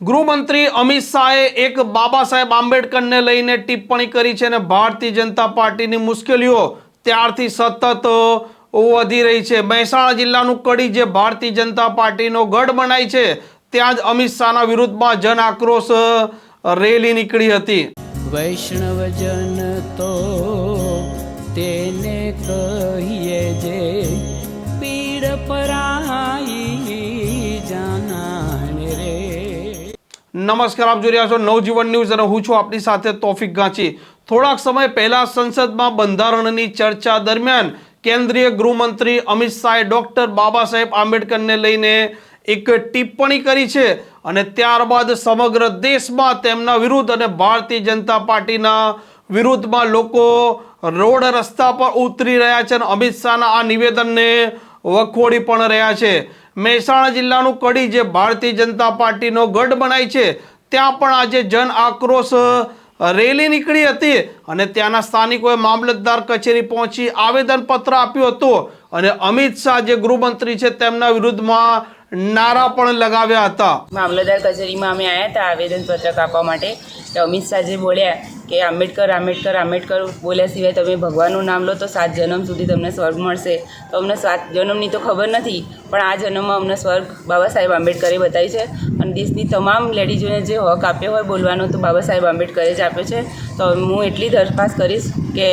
ગૃહમંત્રી અમિત શાહે એક બાબા સાહેબ આંબેડકરને લઈને ટિપ્પણી કરી છે અને ભારતીય જનતા પાર્ટીની મુશ્કેલીઓ ત્યારથી સતત વધી રહી છે. મહેસાણા જિલ્લાનું કડી જે ભારતીય જનતા પાર્ટીનો ગઢ બનાય છે, ત્યાં જ અમિત શાહના વિરુદ્ધમાં જન આક્રોશ રેલી નીકળી હતી. વૈષ્ણવજન તો તેને કહીએ જે નમસ્કાર, આપ જોઈ રહ્યા છો નવજીવન ન્યૂઝ અને હું છું આપની સાથે તોફિક ગાંચી. થોડાક સમય પહેલા સંસદમાં બંધારણની ચર્ચા દરમિયાન કેન્દ્રીય ગૃહમંત્રી અમિત શાહે ડૉક્ટર બાબા સાહેબ આંબેડકરને લઈને એક ટિપ્પણી કરી છે અને ત્યારબાદ સમગ્ર દેશમાં તેમના વિરુદ્ધ અને ભારતીય જનતા પાર્ટીના વિરુદ્ધમાં લોકો રોડ રસ્તા પર ઉતરી રહ્યા છે અને અમિત શાહના આ નિવેદનને વખોડી પણ રહ્યા છે. મહેસાણા જિલ્લાનું કડી જે ભારતીય જનતા પાર્ટીનો ગઢ બનાય છે, ત્યાં પણ આજે જન આક્રોશ રેલી નીકળી હતી અને ત્યાંના સ્થાનિકોએ મામલતદાર કચેરી પહોંચી આવેદનપત્ર આપ્યું હતું અને અમિત શાહ જે ગૃહમંત્રી છે, તેમના વિરુદ્ધમાં નારા પણ લગાવ્યા હતા. મામલતદાર કચેરીમાં અમે આવ્યા હતા આવેદનપત્રક આપવા માટે. તો અમિત શાહ જે બોલ્યા કે આંબેડકર આંબેડકર આંબેડકર બોલ્યા સિવાય તમે ભગવાનનું નામ લો તો સાત જન્મ સુધી તમને સ્વર્ગ મળશે. તો અમને સાત જન્મની તો ખબર નથી, પણ આ જન્મમાં અમને સ્વર્ગ બાબા સાહેબ આંબેડકરે બતાવી છે. અને દેશની તમામ લેડીઝોને જે હક આપ્યો હોય બોલવાનો તો બાબા સાહેબ આંબેડકરે જ આપ્યો છે. તો હું એટલી દરખાસ્ત કરીશ કે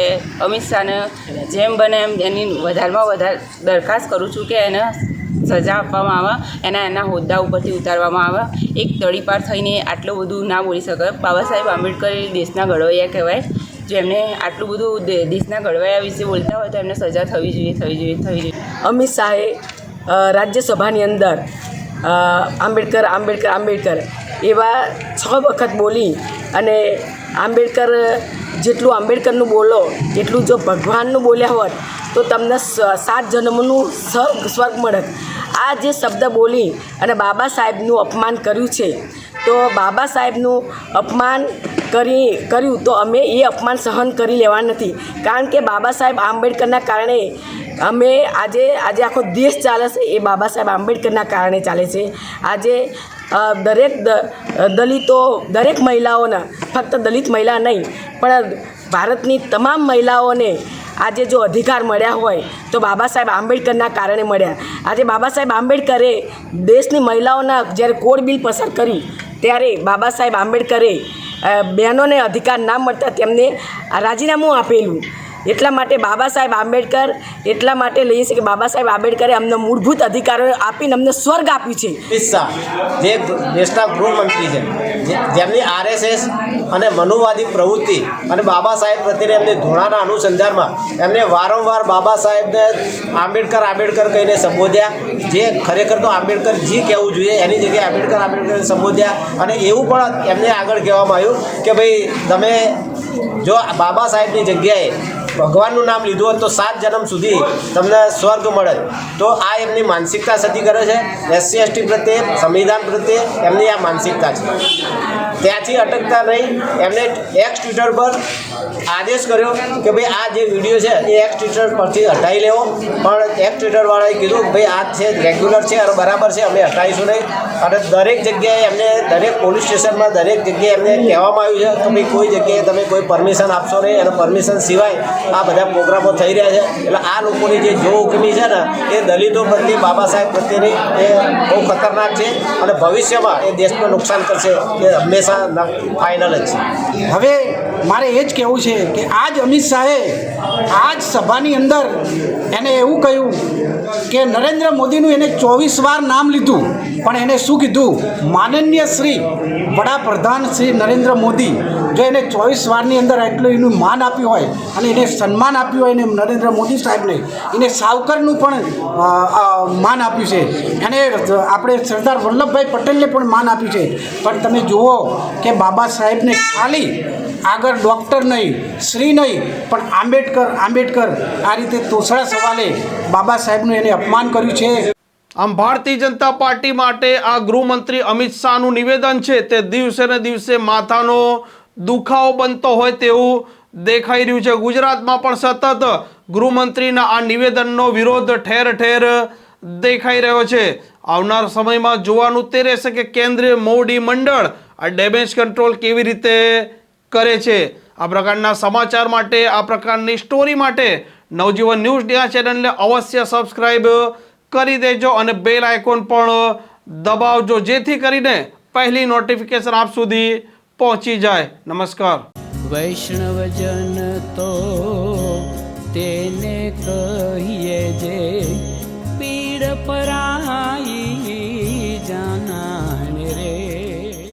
અમિત શાહને જેમ બને એમ એની વધારમાં વધારે દરખાસ્ત કરું છું કે એને સજા આપવામાં આવે, એના એના હોદ્દા ઉપરથી ઉતારવામાં આવે. એક તળીપાર થઈને આટલું બધું ના બોલી શકે બાબા સાહેબ આંબેડકર દેશના ઘડવૈયા કહેવાય. જેમને આટલું બધું દેશના ઘડવૈયા વિશે બોલતા હોય તો એમને સજા થવી જોઈએ થવી જોઈએ થવી જોઈએ. અમિત શાહે રાજ્યસભાની અંદર આંબેડકર આંબેડકર આંબેડકર એવા છ વખત બોલી અને આંબેડકર જેટલું આંબેડકરનું બોલો, એટલું જો ભગવાનનું બોલ્યા હોત તો તમને સાત જન્મનું સ્વર્ગ મળત આ જે શબ્દ બોલી અને બાબા સાહેબનું અપમાન કર્યું છે, તો બાબા સાહેબનું અપમાન કરી, કર્યું તો અમે એ અપમાન સહન કરી લેવા નથી. કારણ કે બાબા સાહેબ આંબેડકરના કારણે અમે આજે આજે આખો દેશ ચાલે છે, એ બાબા સાહેબ આંબેડકરના કારણે ચાલે છે. આજે દરેક દલિતો, દરેક મહિલાઓના, ફક્ત દલિત મહિલા નહીં, પણ ભારતની તમામ મહિલાઓને આજે જો અધિકાર મળ્યા હોય, તો બાબા સાહેબ આંબેડકરના કારણે મળ્યા. આજે બાબા સાહેબ આંબેડકરે દેશની મહિલાઓના જ્યારે કોડ બિલ પસાર કર્યું, ત્યારે બાબા સાહેબ આંબેડકરે બહેનોને અધિકાર ના મળતા તેમને રાજીનામું આપેલું. એટલા માટે બાબા સાહેબ આંબેડકર, એટલા માટે લઈએ છીએ કે બાબા સાહેબ આંબેડકરે અમને મૂળભૂત અધિકારો આપીને અમને સ્વર્ગ આપ્યું છે. અમિત જે દેશના ગૃહમંત્રી છે જેમની આરએસએસ અને મનુવાદી પ્રવૃત્તિ અને બાબા સાહેબ પ્રત્યેની એમની ધોળાના અનુસંધાનમાં એમને વારંવાર બાબા સાહેબને આંબેડકર આંબેડકર કહીને સંબોધ્યા. જે ખરેખર તો આંબેડકર જી કહેવું જોઈએ, એની જગ્યાએ આંબેડકર આંબેડકર સંબોધ્યા. અને એવું પણ એમને આગળ કહેવામાં આવ્યું કે ભાઈ તમે જો બાબા સાહેબની જગ્યાએ ભગવાનનું નામ લીધું હોત તો સાત જન્મ સુધી તમને સ્વર્ગ મળે. તો આ એમની માનસિકતા સતી કરે છે. એસસી, એસટી પ્રત્યે, સંવિધાન પ્રત્યે એમની આ માનસિકતા છે. ત્યાંથી અટકતા નહીં. એમને એક્સ ટ્વિટર પર આદેશ કર્યો કે ભાઈ આ જે વીડિયો છે એ એક્સ ટ્વિટર પરથી હટાવી લેવો. પણ એક્સ ટ્વિટરવાળાએ કીધું, ભાઈ, આ છે રેગ્યુલર છે અને બરાબર છે, અમે હટાવીશું નહીં. અને દરેક જગ્યાએ એમને દરેક પોલીસ સ્ટેશનમાં દરેક જગ્યાએ એમને કહેવામાં આવ્યું છે કે ભાઈ કોઈ જગ્યાએ તમે કોઈ પરમિશન આપશો નહીં. અને પરમિશન સિવાય આ બધા પ્રોગ્રામો થઈ રહ્યા છે. એટલે આ લોકોની જે જો હુકમી છે ને, એ દલિતો પ્રત્યે, બાબા સાહેબ પ્રત્યેની એ બહુ ખતરનાક છે અને ભવિષ્યમાં એ દેશને નુકસાન કરશે એ હંમેશા ફાઇનલ જ છે. હવે મારે એ જ કહેવું છે કે આજ અમિત શાહે આજ સભાની અંદર એને એવું કહ્યું કે નરેન્દ્ર મોદીનું એને ચોવીસ વાર નામ લીધું, પણ એને શું કીધું? માનનીય શ્રી વડાપ્રધાન શ્રી નરેન્દ્ર મોદી જો એને ચોવીસ વારની અંદર એટલું એનું માન આપ્યું હોય અને એને સન્માન આપ્યું હોય ને નરેન્દ્ર મોદી સાહેબને, એને સાવકરનું પણ માન આપ્યું છે. એને આપણે સરદાર વલ્લભભાઈ પટેલને પણ માન આપ્યું છે. પણ તમે જુઓ કે બાબા સાહેબને ખાલી આગળ ડૉક્ટર નહીં, શ્રી નહીં, પણ આંબેડકર આંબેડકર આ રીતે તોસડા સવાલે બાબા સાહેબનું એને અપમાન કર્યું છે. આમ ભારતીય જનતા પાર્ટી માટે આ ગૃહમંત્રી અમિત શાહનું નિવેદન છે તે દિવસે ને દિવસે માથાનો દુખાવો બનતો હોય તેવું દેખાઈ રહ્યું છે. ગુજરાતમાં પણ સતત ગૃહમંત્રીના આ નિવેદનનો વિરોધ ઠેર ઠેર દેખાઈ રહ્યો છે. આવનાર સમયમાં જોવાનું તે રહેશે કે કેન્દ્રીય મોવડી મંડળ આ ડેમેજ કંટ્રોલ કેવી રીતે કરે છે. આ પ્રકારના સમાચાર માટે, આ પ્રકારની સ્ટોરી માટે નવજીવન ન્યૂઝ ડિયા ચેનલને અવશ્ય સબસ્ક્રાઈબ કરી દેજો અને બેલ આઇકોન પણ દબાવજો. જેથી કરીને પહેલી નોટિફિકેશન આપ સુધી પહોંચી જાય. નમસ્કાર. વૈષ્ણવજન તો તેને કહીએ